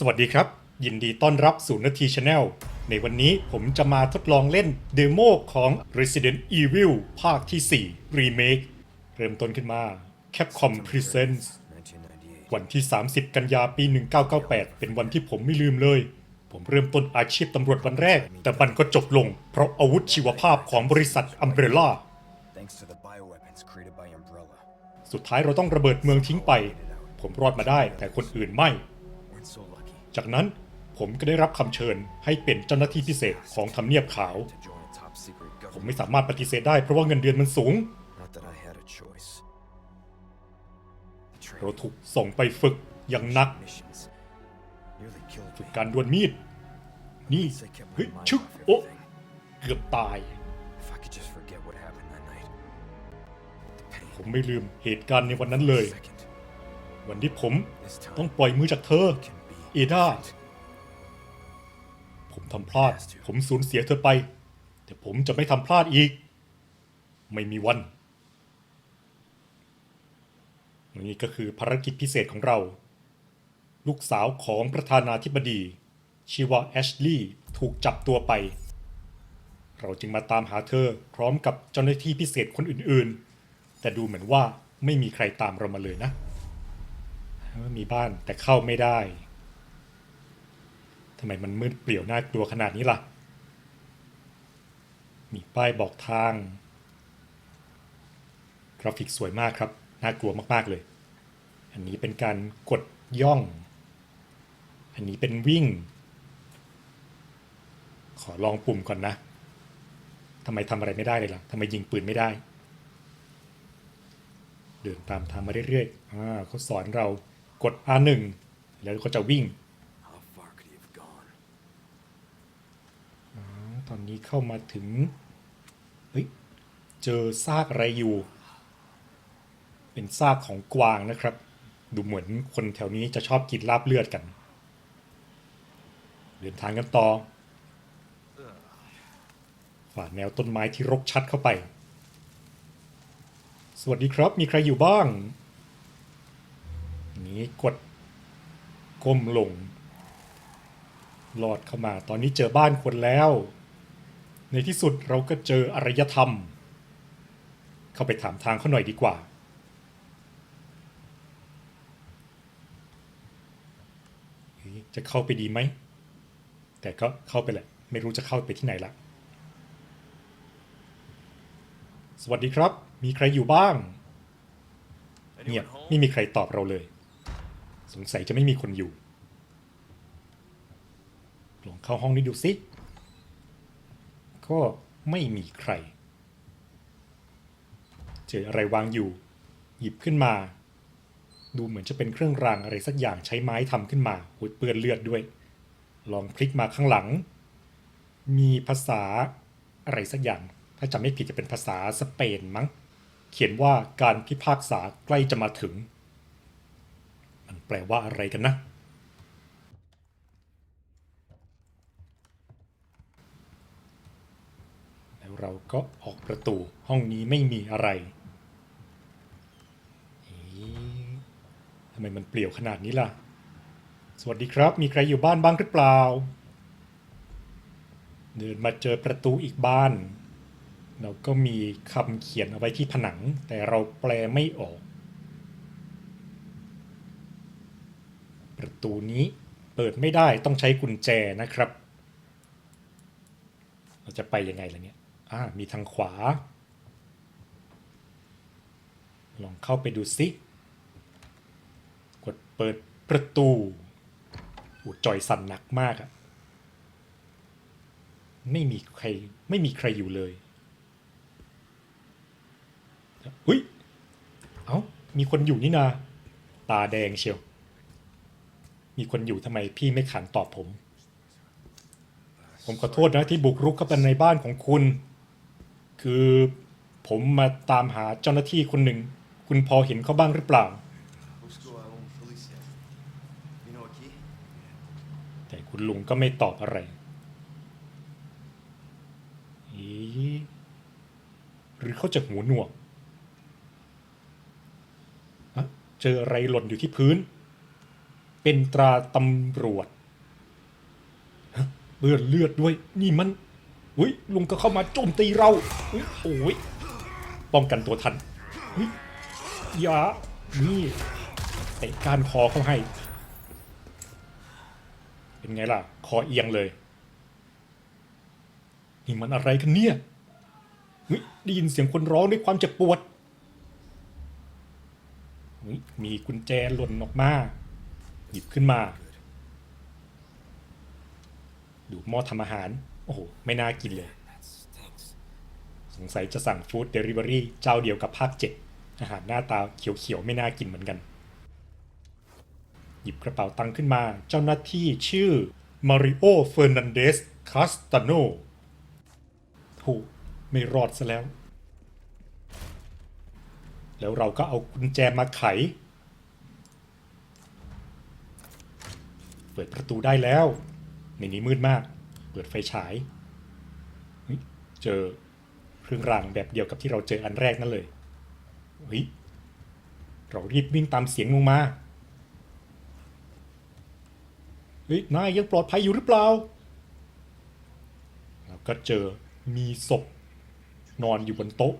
สวัสดีครับ ยินดีต้อนรับสู่นาทีชาแนลในวันนี้ผมจะมาทดลองเล่นเดโมของ Resident Evil ภาคที่ 4 Remake เริ่มต้นขึ้นมา Capcom Presents วันที่ 30 กันยาปี 1998 เป็นวันที่ผมไม่ลืมเลย ผมเริ่มต้นอาชีพตำรวจวันแรก แต่มันก็จบลง เพราะอาวุธชีวภาพของบริษัท Umbrella สุดท้ายเราต้องระเบิดเมืองทิ้งไป ผมรอดมาได้แต่คนอื่นไม่ จากนั้นผมก็ได้รับคำเชิญให้เป็นเจ้าหน้าที่พิเศษของทำเนียบขาว ผมไม่สามารถปฏิเสธได้เพราะว่าเงินเดือนมันสูง เราถูกส่งไปฝึกอย่างหนัก ฝึกการดวลมีด นี่เฮ้ยชึกโอ๊ะเกือบตาย ผมไม่ลืมเหตุการณ์ในวันนั้นเลย วันที่ผมต้องปล่อยมือจากเธอ อดา different. ผมทำพลาด ผมสูญเสียเธอไป แต่ผมจะไม่ทำพลาดอีก ไม่มีวัน นี่ก็คือภารกิจพิเศษของเรา ลูกสาวของประธานาธิบดีชื่อว่าแอชลีย์ถูกจับตัวไป เราจึงมาตามหาเธอพร้อมกับเจ้าหน้าที่พิเศษคนอื่นๆ แต่ดูเหมือนว่าไม่มีใครตามเรามาเลยนะ มีบ้านแต่เข้าไม่ได้ ทำไมมันมืดเปลี่ยวน่ากลัวขนาดนี้ล่ะ มีป้ายบอกทาง กราฟิกสวยมากครับ น่ากลัวมาก ๆ เลย อันนี้เป็นการกดย่อง อันนี้เป็นวิ่ง ขอลองปุ่มก่อนนะทำไมทำอะไรไม่ได้เลยล่ะทำไมยิงปืนไม่ได้ เดินตามทางมาเรื่อยๆอ่าเขาสอนเรากด R1 แล้วก็จะวิ่ง ตอนนี้เข้ามาถึง เฮ้ย เจอซากอะไรอยู่ เป็นซากของกวางนะครับ ดูเหมือนคนแถวนี้จะชอบกินลาบเลือดกัน เดินทางกันต่อ ฝ่าแนวต้นไม้ที่รกชัดเข้าไป สวัสดีครับ มีใครอยู่บ้าง นี้กดก้มลงหลอดเข้ามา ตอนนี้เจอบ้านคนแล้ว ในที่สุดเราก็เจออารยธรรม เข้าไปถามทางเขาหน่อยดีกว่า จะเข้าไปดีไหม แต่ก็เข้าไปแหละ ไม่รู้จะเข้าไปที่ไหนละ สวัสดีครับ มีใครอยู่บ้าง เงียบ ไม่มีใครตอบเราเลย สงสัยจะไม่มีคนอยู่ ลองเข้าห้องนี้ดูสิ ก็ไม่มีใคร เจออะไรวางอยู่ หยิบขึ้นมา ดูเหมือนจะเป็นเครื่องรางอะไรสักอย่างใช้ไม้ทำขึ้นมาหุยเปื้อนเลือดด้วย ลองพลิกมาข้างหลัง มีภาษาอะไรสักอย่าง ถ้าจำไม่ผิดจะเป็นภาษาสเปนมั้ง เขียนว่าการพิพากษาใกล้จะมาถึง มันแปลว่าอะไรกันนะ แล้ว เราก็ออกประตูห้องนี้ไม่มีอะไรเอ๊ะทำไมมันเปลี่ยวขนาดนี้ล่ะ สวัสดีครับ มีใครอยู่บ้านบ้างหรือเปล่า เดินมาเจอประตูอีกบ้าน เราก็มีคำเขียนเอาไว้ที่ผนัง แต่เราแปลไม่ออก ประตูนี้เปิดไม่ได้ต้องใช้กุญแจนะครับ เราจะไปยังไงล่ะเนี่ย อ่ามีทางขวา ลองเข้าไปดูสิกดเปิดประตูอูจอยสั่นหนักมากอะไม่มีใครไม่มีใครอยู่เลยเฮ้ย เอ้า มีคนอยู่นี่นา ตาแดงเชียว มีคนอยู่ทำไมพี่ไม่ขันตอบผม ผมขอโทษนะที่บุกรุกเข้าไปในบ้านของคุณ คือผมมาตามหาเจ้าหน้าที่คนหนึ่ง คุณพอเห็นเขาบ้างหรือเปล่า แต่คุณลุงก็ไม่ตอบอะไรอ๊ะหรือเขาจะหูหนวกเจออะไรหล่นอยู่ที่พื้น เป็นตราตำรวจเลือดเลือดด้วยนี่มัน อุ้ยลุงก็เข้ามาโจมตีเราอุ๊ยโอ้ยป้องกันตัวทันอุ๊ยอย่านี่เตะกานคอเขาให้ เป็นไงล่ะ คอเอียงเลย นี่มันอะไรกันเนี่ยเฮ้ยได้ยินเสียงคนร้องด้วยความเจ็บปวดเฮ้ยมีกุญแจหล่นออกมา หยิบขึ้นมา ดูหม้อทำอาหาร โอ้โห ไม่น่ากินเลย สงสัยจะสั่งฟู้ดเดลิเวอรี่เจ้าเดียวกับภาคเจ็ดอาหารหน้าตาเขียวๆ ไม่น่ากินเหมือนกัน หยิบกระเป๋าตังค์ขึ้นมา เจ้าหน้าที่ชื่อมาริโอเฟอร์นันเดสคาสตาโนถูกไม่รอดซะแล้ว แล้วเราก็เอากุญแจมาไข เปิดประตูได้แล้ว ในนี้มืดมาก ปิดไฟฉายเจอเครื่องรางแบบเดียวกับที่เราเจออันแรกนั่นเลยเฮ้ยเรารีบวิ่งตามเสียงลงมาเฮ้ยนายยังปลอดภัยอยู่หรือเปล่าแล้วก็เจอมีศพนอนอยู่บนโต๊ะ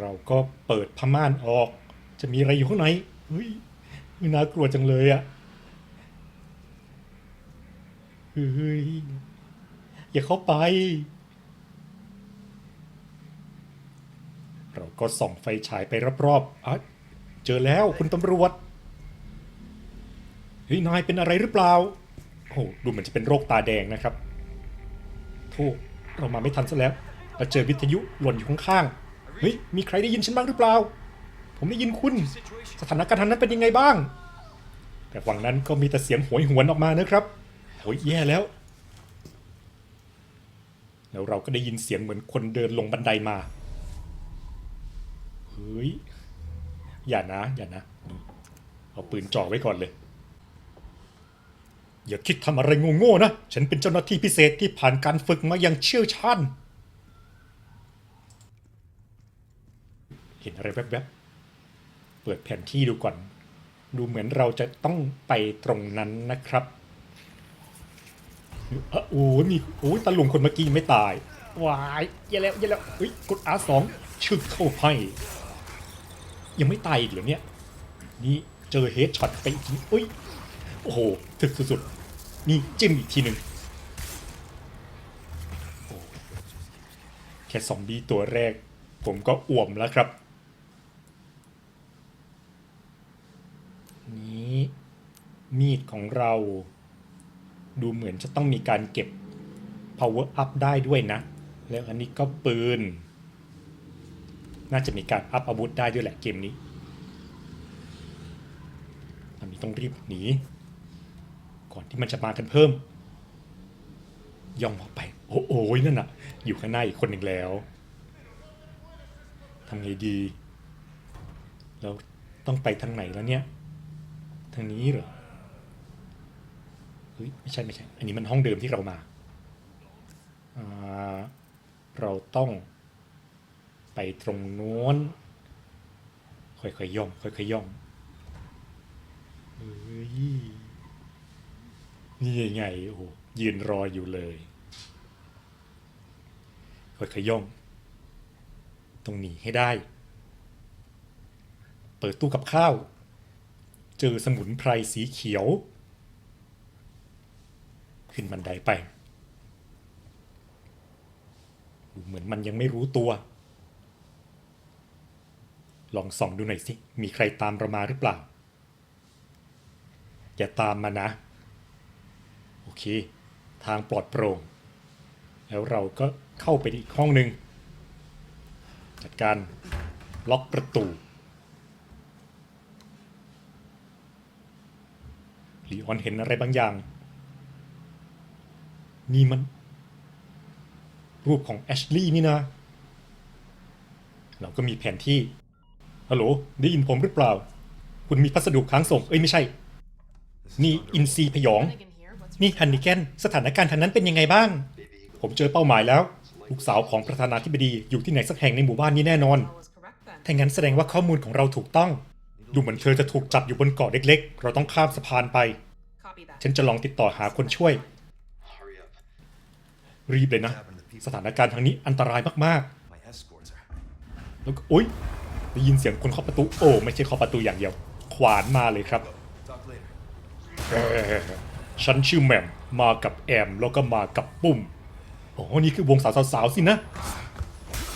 เราก็เปิดผ้าม่านออก จะมีอะไรอยู่ข้างในเฮ้ยน่ากลัวจังเลยอะ เฮ้ย อย่าเข้าไป เราก็ส่องไฟฉายไปรอบๆอะเจอแล้วคุณตำรวจ เฮ้ย นายเป็นอะไรหรือเปล่า โอ้ดูเหมือนจะเป็นโรคตาแดงนะครับโทษเรามาไม่ทันซะแล้วเราเจอวิทยุหล่นอยู่ข้างๆ เฮ้ย มีใครได้ยินฉันบ้างหรือเปล่า ผมได้ยินคุณ สถานการณ์ทางนั้นเป็นยังไงบ้าง แต่ฝั่งนั้นก็มีแต่เสียงโหยหวนออกมานะครับ โอ้ยแย่แล้ว แล้วเราก็ได้ยินเสียงเหมือนคนเดินลงบันไดมา เฮ้ย อย่านะ อย่านะ เอาปืนจ่อไว้ก่อนเลย อย่าคิดทำอะไรโง่ๆนะ ฉันเป็นเจ้าหน้าที่พิเศษที่ผ่านการฝึกมาอย่างเชี่ยวชาญ เห็นอะไรแวบๆ เปิดแผนที่ดูก่อน ดูเหมือนเราจะต้องไปตรงนั้นนะครับ เอ้อโอ้ยมีโอ้ยตาลุงคนเมื่อกี้ยังไม่ตายวายแย่แล้วแย่แล้วเฮ้ยกด R2 ชึกเข้าให้ยังไม่ตายอีกเหรอเนี่ยนี่เจอเฮดช็อตไปอีกทีอุ้ยโอ้โหถึกสุดๆนี่จิ้มอีกทีหนึ่งแค่ซอมบี้ตัวแรก ผมก็อ่วมแล้วครับนี้มีดของเรา ดูเหมือนจะต้องมีการเก็บ power up ได้ด้วยนะ แล้วอันนี้ก็ปืน น่าจะมีการอัพอาวุธได้ด้วยแหละเกมนี้ อันนี้ต้องรีบหนี ก่อนที่มันจะมากันเพิ่ม ย่องออกไป โอ้โหนั่นน่ะ อยู่ข้างหน้าอีกคนหนึ่งแล้วทำไงดี แล้วต้องไปทางไหนแล้วเนี่ย ทางนี้เหรอ ไม่ใช่ไม่ใช่ อันนี้มันห้องเดิมที่เรามาเราต้องไปตรงโน้นค่อยๆย่องค่อยๆย่องเฮ้ยนี่ยังไงโอ้โหยืนรออยู่เลยค่อยๆย่องต้องนี้ให้ได้ เปิดตู้กับข้าว เจอสมุนไพรสีเขียว ขึ้นบันไดไป ดูเหมือนมันยังไม่รู้ตัว ลองส่องดูหน่อยสิ มีใครตามเรามาหรือเปล่า อย่าตามมานะ โอเค ทางปลอดโปร่ง แล้วเราก็เข้าไปอีกห้องหนึ่งจัดการล็อกประตูลีออนเห็นอะไรบางอย่าง นี่มัน รูปของแอชลีย์นี่นะ เราก็มีแผนที่ ฮัลโหล ได้ยินผมหรือเปล่า คุณมีพัสดุค้างส่ง เอ้ยไม่ใช่ นี่อินซีพยอง นี่ฮันนิแกน สถานการณ์ทางนั้นเป็นยังไงบ้าง ผมเจอเป้าหมายแล้ว ลูกสาวของประธานาธิบดีอยู่ที่ไหนสักแห่งในหมู่บ้านนี้แน่นอน ถ้างั้นแสดงว่าข้อมูลของเราถูกต้อง ดูเหมือนเธอจะถูกจับอยู่บนเกาะเล็ก ๆ เราต้องข้ามสะพานไป ฉันจะลองติดต่อหาคนช่วย รีบเลยนะ สถานการณ์ทางนี้อันตรายมาก My escorts are. ๆแล้วก็โอ๊ยได้ยินเสียงคนเคาะประตู โอ้ ไม่ใช่เคาะประตูอย่างเดียว ขวานมาเลยครับ Talk later. เอ่อฉันชื่อแหม่มมากับแอม แล้วก็มากับปุ้ม โอ้นี่คือวงสาวๆๆสินะ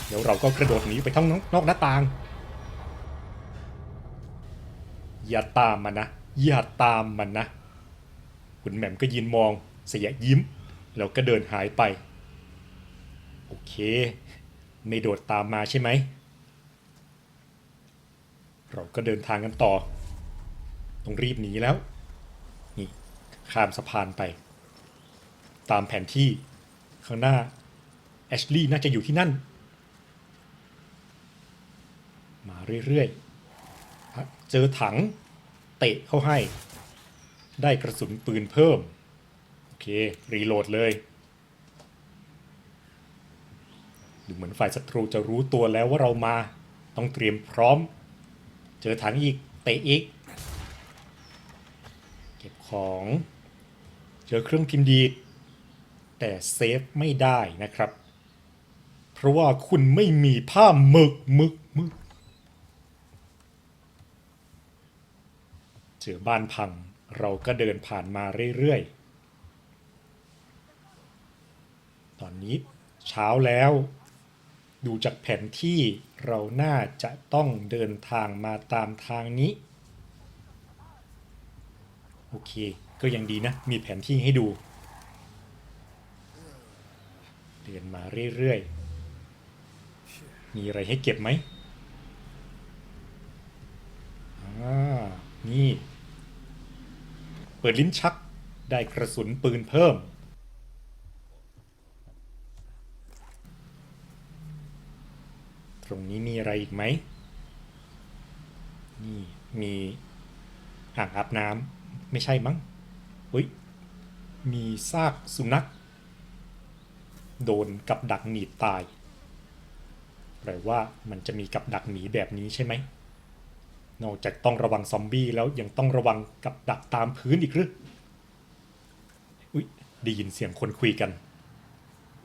เดี๋ยวเราก็กระโดดหนีไปทั้งนอกหน้าต่าง อย่าตามมันนะ อย่าตามมันนะ คุณแหม่มก็ยืนมองเสียยิ้ม แล้วก็เดินหายไป โอเค ไม่โดดตามมาใช่ไหม เราก็เดินทางกันต่อ ต้องรีบหนีแล้ว นี่ข้ามสะพานไป ตามแผนที่ข้างหน้า แอชลีย์น่าจะอยู่ที่นั่น มาเรื่อยๆ เจอถังเตะเข้าให้ ได้กระสุนปืนเพิ่ม เค รีโหลดเลยดูเหมือนฝ่ายศัตรูจะรู้ตัวแล้วว่าเรามาต้องเตรียมพร้อม เจอถังอีกเตะอีก เก็บของ เจอเครื่องพิมพ์ดีดแต่เซฟไม่ได้นะครับ เพราะว่าคุณไม่มีผ้าหมึกหมึกหมึกเจอบ้านพังเราก็เดินผ่านมาเรื่อยๆ ตอนนี้เช้าแล้ว ดูจากแผนที่เราน่าจะต้องเดินทางมาตามทางนี้ โอเค ก็ยังดีนะ มีแผนที่ให้ดู เดินมาเรื่อยๆ มีอะไรให้เก็บไหมอ่า นี่ เปิดลิ้นชักได้กระสุนปืนเพิ่ม ตรงนี้มีอะไรอีกไหมนี่มีอ่างอาบน้ำไม่ใช่มั้งอุ้ยมีซากสุนัข โดนกับดักหนีบตายแปลว่ามันจะมีกับดักหนีแบบนี้ใช่ไหมนอกจากต้องระวังซอมบี้แล้วยังต้องระวังกับดักตามพื้นอีกหรืออุ้ยได้ยินเสียงคนคุยกัน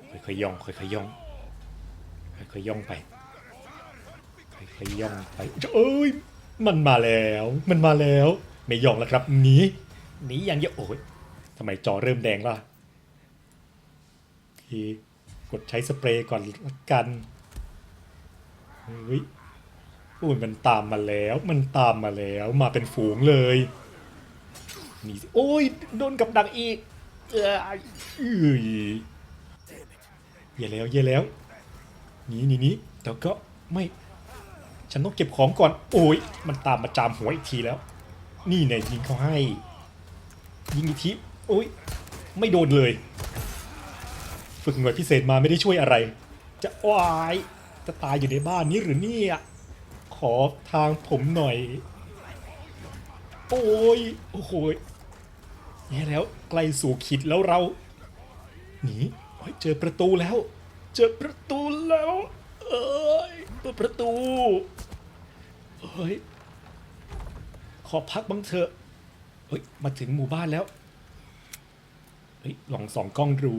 ค่อยๆย่องค่อยๆย่องค่อยๆย่องไป ยๆย่องไปเอ้ยมันมาแล้ว มันมาแล้ว ไม่ยองแล้วครับหนีหนีอย่างเดียวโอ้ยทำไมจอเริ่มแดงล่ะโอเคกดใช้สเปรย์ก่อนกันเฮ้ยโอ้ยมันตามมาแล้ว มันตามมาแล้วมาเป็นฝูงเลยหนีสิโอ้ยโดนกับดักอีกเอ้ยเอ้ยอย่าแล้วอย่าแล้วหนีหนีหนีแต่ก็ไม่ ฉันต้องเก็บของก่อน โอ้ย มันตามมาจามหัวอีกทีแล้ว นี่เนี่ยยิงเขาให้ ยิงอีกทีโอ้ย ไม่โดนเลย ฝึกหน่วยพิเศษมาไม่ได้ช่วยอะไร จะวาย จะตายอยู่ในบ้านนี้หรือเนี่ยขอทางผมหน่อย โอ้ย โอ้โหแย่แล้วใกล้สู่ขีดแล้วเรา หนีโอ้ยเจอประตูแล้ว เจอประตูแล้ว เอ้ยเปิดประตูเฮ้ยขอพักบ้างเถอะเฮ้ยมาถึงหมู่บ้านแล้วเฮ้ยลองส่องกล้องดู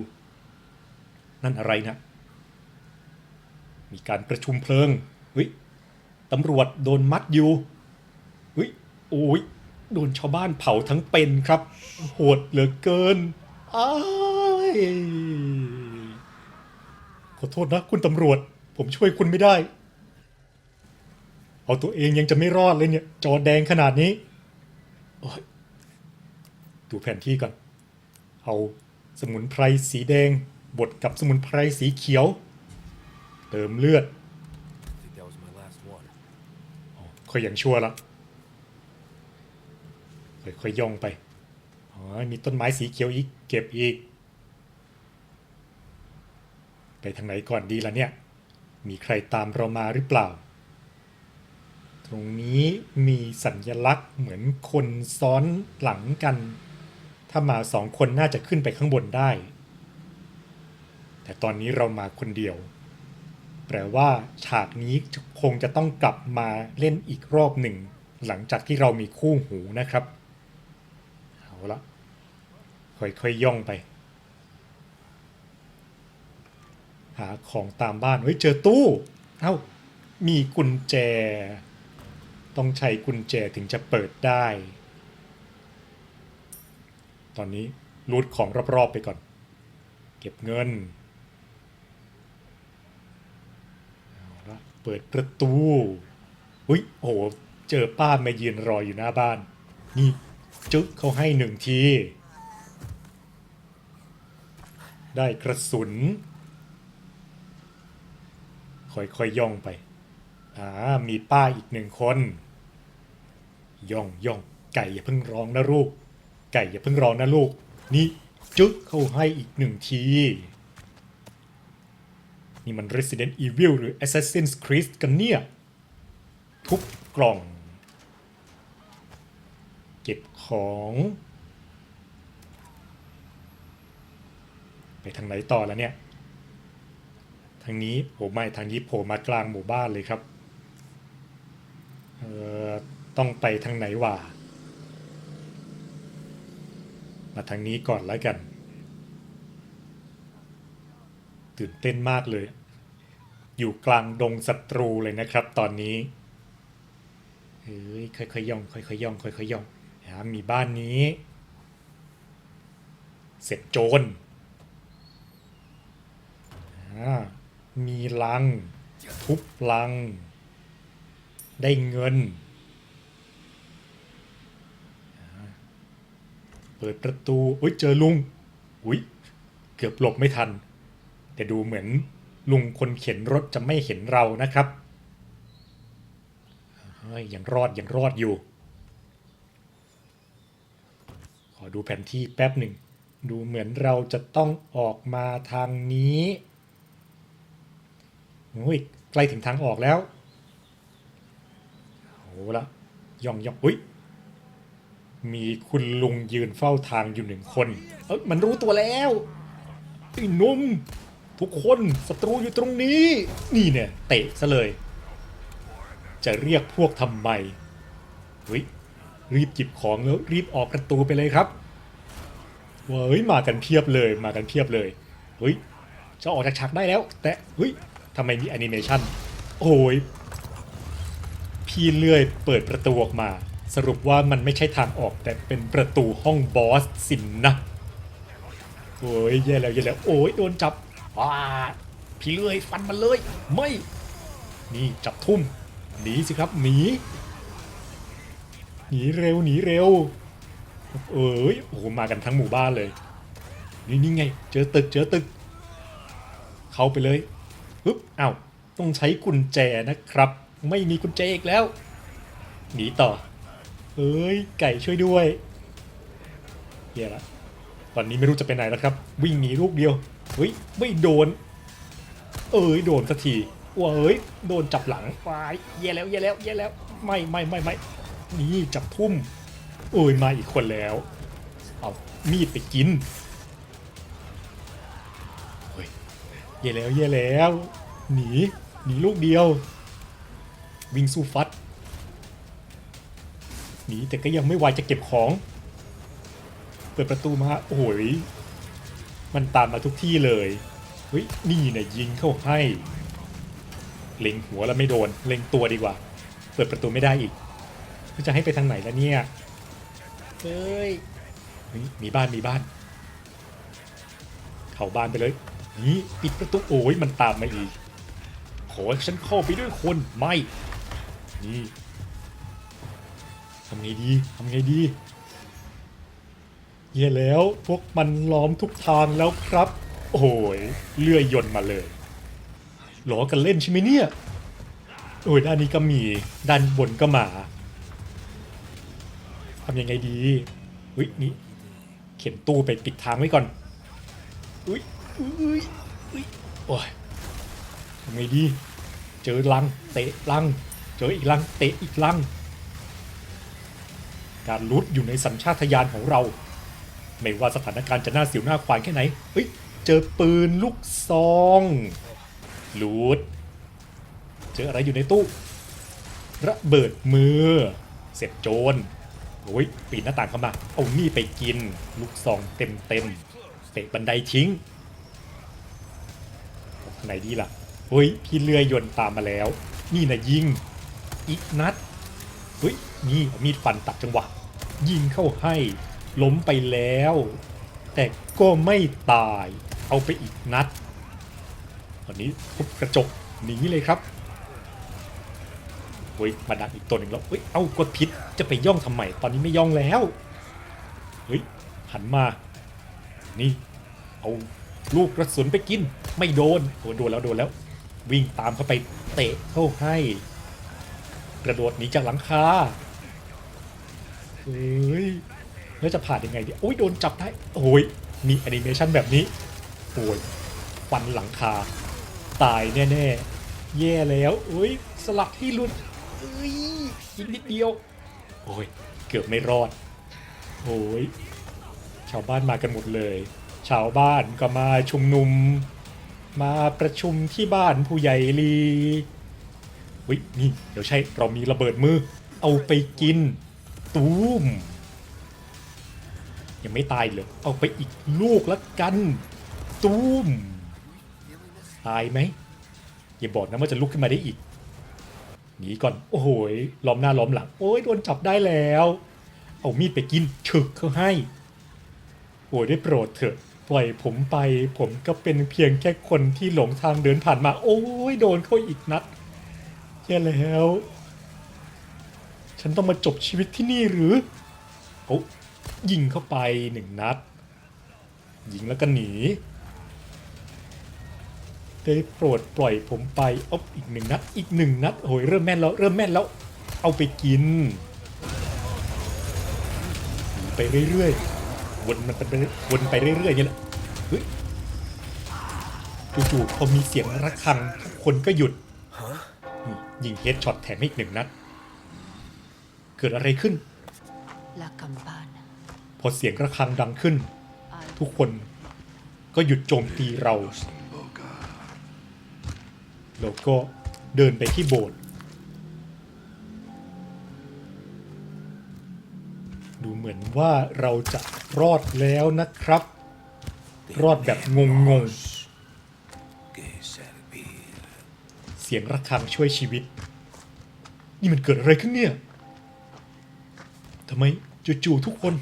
นั่นอะไรนะ มีการประชุมเพลิงเฮ้ยตำรวจโดนมัดอยู่เฮ้ยโอ้ยโดนชาวบ้านเผาทั้งเป็นครับ โหดเหลือเกินอ้ายขอโทษนะคุณตำรวจ ผมช่วยคุณไม่ได้ เอาตัวเองยังจะไม่รอดเลยเนี่ย จอแดงขนาดนี้ดูแผนที่ก่อน เอาสมุนไพรสีแดง บดกับสมุนไพรสีเขียว เติมเลือดค่อยยังชั่วละค่อยๆย่องไปอ๋อมีต้นไม้สีเขียวอีก เก็บอีก ไปทางไหนก่อนดีล่ะเนี่ย มีใครตามเรามาหรือเปล่า ตรงนี้มีสัญลักษณ์เหมือนคนซ้อนหลังกัน ถ้ามาสองคนน่าจะขึ้นไปข้างบนได้ แต่ตอนนี้เรามาคนเดียว แปลว่าฉากนี้คงจะต้องกลับมาเล่นอีกรอบหนึ่ง หลังจากที่เรามีคู่หูนะครับ เอาละค่อยๆย่องไป หาของตามบ้านเฮ้ยเจอตู้ เอ้ามีกุญแจ ต้องใช้กุญแจถึงจะเปิดได้ ตอนนี้รูดของรอบๆไปก่อน เก็บเงินเอาละเปิดประตูอุ้ยโอ้โหเจอป้ามายืนรออยู่หน้าบ้าน นี่จึ๊กเขาให้หนึ่งที ได้กระสุน ค่อยๆย่องไปอ่ามีป้าอีกหนึ่งคน ย่องย่องไก่อย่าเพิ่งร้องนะลูก ไก่อย่าเพิ่งร้องนะลูก นี่จึ๊กเขาให้อีกหนึ่งที นี่มัน Resident Evil หรือ Assassin's Creed กันเนี่ย ทุบกล่อง เก็บของ ไปทางไหนต่อแล้วเนี่ย ทางนี้โอ้ไม่ทางนี้โผล่มากลางหมู่บ้านเลยครับเออต้องไปทางไหนวะมาทางนี้ก่อนแล้วกัน ตื่นเต้นมากเลย อยู่กลางดงศัตรูเลยนะครับตอนนี้เฮ้ยค่อยๆย่องค่อยๆย่องค่อยๆย่องนะมีบ้านนี้ เสร็จโจรอ่า มีลัง ทุบลัง ได้เงิน เปิดประตูอุ้ยเจอลุงอุ้ยเกือบหลบไม่ทัน แต่ดูเหมือนลุงคนเข็นรถจะไม่เห็นเรานะครับเฮ้ยยังรอดยังรอดอยู่ ขอดูแผนที่แป๊บหนึ่ง ดูเหมือนเราจะต้องออกมาทางนี้ โอ้ยใกล้ถึงทางออกแล้วโอ้ละย่องย่องอุ้ยมีคุณลุงยืนเฝ้าทางอยู่หนึ่งคน เอ้ยมันรู้ตัวแล้วไอ้นุ่มทุกคนศัตรูอยู่ตรงนี้ นี่เนี่ยเตะซะเลย จะเรียกพวกทำไมเฮ้ยรีบจิบของแล้วรีบออกประตูไปเลยครับเฮ้ยมากันเพียบเลยมากันเพียบเลยเฮ้ยจะออกจากฉากได้แล้ว แต่เฮ้ย ทำไมมีแอนิเมชันโอ้ยพี่เลื่อยเปิดประตูออกมา สรุปว่ามันไม่ใช่ทางออกแต่เป็นประตูห้องบอสสินนะโอ้ยแย่แล้วแย่แล้วโอ้ยโดนจับว้าพี่เลื่อยฟันมันเลย ไม่นี่จับทุ่มหนีสิครับหนีหนีเร็วหนีเร็ว เอ้ยโอ้โหมากันทั้งหมู่บ้านเลย นี่นี่ไง เจอตึกเจอตึก เข้าไปเลย ปึ๊บอ้าต้องใช้กุญแจนะครับ ไม่มีกุญแจอีกแล้ว หนีต่อ เอ้ย ไก่ช่วยด้วยเฮียละตอนนี้ไม่รู้จะไปไหนแล้วครับ วิ่งหนีลูกเดียว เฮ้ย ไม่โดน เอ้ย โดนสักทีว้าเอ้ย โดนจับหลังวายแย่แล้วแย่แล้วแย่แล้ว ไม่ไม่ไม่ไม่นี่จับทุ่ม เอ้ย มาอีกคนแล้ว เอามีดไปกิน ย่แล้วแย่แล้ว หนี หนีลูกเดียว วิ่งสู้ฟัด หนีแต่ก็ยังไม่ไหวจะเก็บของ เปิดประตูมา โอ้ย มันตามมาทุกที่เลย เฮ้ย นี่เนี่ยยิงเข้าให้ เล็งหัวแล้วไม่โดน เล็งตัวดีกว่า เปิดประตูไม่ได้อีกจะให้ไปทางไหนแล้วเนี่ย เฮ้ยเฮ้ยมีบ้านมีบ้าน เข้าบ้านไปเลย นี่ปิดประตูโอ้ยมันตามมาอีกขอให้ฉันเข้าไปด้วยคนไม่นี่ทำไงดีทำไงดีเย่แล้วพวกมันล้อมทุกทางแล้วครับ โอ้ยเลื่อยยนต์มาเลยหลอกันเล่นใช่ไหมเนี่ยโอ้ยด้านนี้ก็มีด้านบนก็มาทำยังไงดีอุ้ยนี่เข็นตู้ไปปิดทางไว้ก่อนอุ้ย อุ้ยอุ้ยโอ้ยทำไงดี เจอลัง เตะลัง เจออีกลัง เตะอีกลัง การลุดอยู่ในสัญชาตญาณของเรา ไม่ว่าสถานการณ์จะน่าเสียวหน้าควายแค่ไหน เฮ้ย เจอปืนลูกซองลูดเจออะไรอยู่ในตู้ ระเบิดมือ เสร็จโจรโอ้ยปีนหน้าต่างเข้ามา เอานี่ไปกิน ลูกซองเต็มเต็มเตะบันไดทิ้ง ไหนดีล่ะ เฮ้ย พี่เลื่อยยนต์ตามมาแล้ว นี่นะยิง อีกนัด เฮ้ย นี่มีดฟันตัดจังหวะ ยิงเข้าให้ ล้มไปแล้ว แต่ก็ไม่ตาย เอาไปอีกนัด ตอนนี้ทุบกระจกหนีเลยครับเฮ้ย มาดักอีกตัวหนึ่งแล้ว เฮ้ย เอากดผิดจะไปย่องทำไม ตอนนี้ไม่ย่องแล้ว เฮ้ย หันมา นี่ เอาลูกกระสุนไปกิน ไม่โดนโอ้โดนแล้วโดนแล้ว วิ่งตามเข้าไปเตะเข้าให้ กระโดดหนีจากหลังคาเฮ้ยแล้วจะผ่านยังไงดีโอ้ยโดนจับได้โอ้ยมีแอนิเมชันแบบนี้โอ้ยฟันหลังคา ตายแน่ๆแย่แล้วโอ้ยสลักที่หลุดเอ้ยอีกนิดเดียวโอ้ยเกือบไม่รอดโอ้ยชาวบ้านมากันหมดเลย ชาวบ้านก็มาชุมนุม มาประชุมที่บ้านผู้ใหญ่ลีวินี่ เดี๋ยวใช่ เรามีระเบิดมือ เอาไปกิน ตูมยังไม่ตายเลย เอาไปอีกลูกละกัน ตูมตายไหมอย่าบอกนะว่าจะลุกขึ้นมาได้อีกหนีก่อน โอ้โหยล้อมหน้าล้อมหลัง โอ้ยโดนจับได้แล้ว เอามีดไปกินฉึกเขาให้ โอ้ยได้โปรดเถอะ ปล่อยผมไป ผมก็เป็นเพียงแค่คนที่หลงทางเดินผ่านมา โอ้ยโดนเขาอีกนัดแย่แล้ว ฉันต้องมาจบชีวิตที่นี่หรือโอ้ยิงเข้าไปหนึ่งนัด ยิงแล้วก็หนีได้โปรดปล่อยผมไปเอาอีกหนึ่งนัด อีกหนึ่งนัดโอ้ยเริ่มแม่นแล้ว เริ่มแม่นแล้ว เอาไปกิน ไปเรื่อยๆ วนมันไปวนไปเรื่อยๆอย่างนี้แหละเฮ้ยจู่ๆพอมีเสียงระฆังทุกคนก็หยุดนี่ยิงเฮดช็อตแถมให้อีกหนึ่งนัด เกิดอะไรขึ้น La campana. พอเสียงระฆังดังขึ้น Al ทุกคนก็หยุดโจมตีเรา แล้วก็เดินไปที่โบสถ์ ดูเหมือนว่าเราจะรอดแล้วนะครับ รอดแบบงงๆเสียงระฆังช่วยชีวิต นี่มันเกิดอะไรขึ้นเนี่ยทำไมจู่ๆทุกคน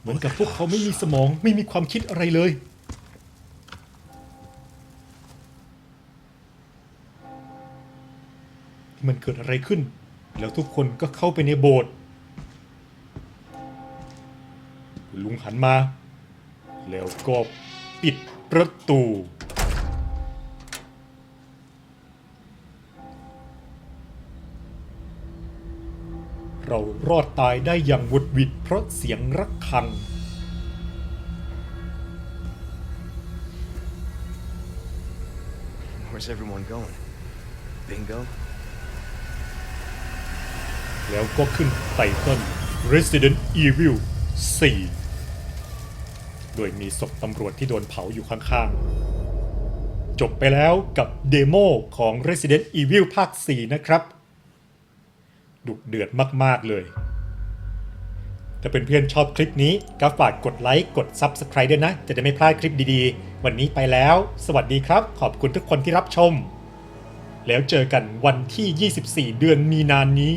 เหมือนกับพวกเขาไม่มีสมองไม่มีความคิดอะไรเลยมันเกิดอะไรขึ้น แล้วทุกคนก็เข้าไปในโบสถ์ลุงหันมา แล้วก็ปิดประตู เรารอดตายได้อย่างหวุดหวิดเพราะเสียงระฆัง Where's everyone going? Bingo? แล้วก็ขึ้นไตเติ้ล Resident Evil 4 โดยมีศพตำรวจที่โดนเผาอยู่ข้างๆ จบไปแล้วกับเดโมของ Resident Evil ภาค 4 นะครับ ดุเดือดมากๆเลย ถ้าเเพื่อนๆชอบคลิปนี้ก็ฝากกดไลค์ กด Subscribe ด้วยนะ จะได้ไม่พลาดคลิปดีๆ วันนี้ไปแล้ว สวัสดีครับ ขอบคุณทุกคนที่รับชมแล้วเจอกันวันที่ 24 เดือนมีนานนี้